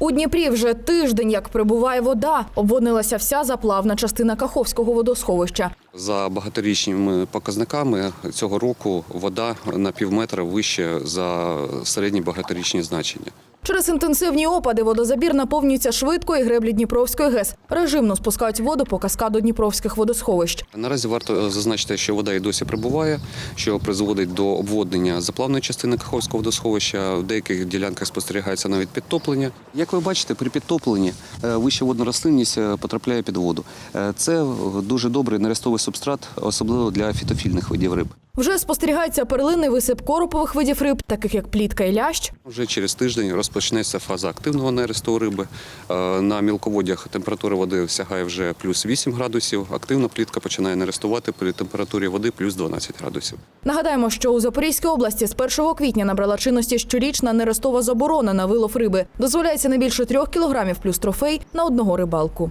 У Дніпрі вже тиждень, як прибуває вода. Обводнилася вся заплавна частина Каховського водосховища. За багаторічними показниками цього року вода на півметра вище за середні багаторічні значення. Через інтенсивні опади водозабір наповнюється швидко і греблі Дніпровської ГЕС. Режимно спускають воду по каскаду Дніпровських водосховищ. Наразі варто зазначити, що вода і досі прибуває, що призводить до обводнення заплавної частини Каховського водосховища. В деяких ділянках спостерігається навіть підтоплення. Як ви бачите, при підтопленні е, вища водна рослинність е, потрапляє під воду. Е, Це дуже добрий нерестовий субстрат, особливо для фітофільних видів риб. Вже спостерігається перлинний висип коропових видів риб, таких як плітка і лящ. Вже через тиждень розпочнеться фаза активного нересту риби. Е, На мілководях температура води сягає вже плюс 8 градусів. Активна плітка починає нерестувати при температурі води плюс 12 градусів. Нагадаємо, що у Запорізькій області з 1 квітня набрала чинності щорічна нерестова заборона на вилов риби. Дозволяється не більше трьох кілограмів плюс трофей на одного рибалку.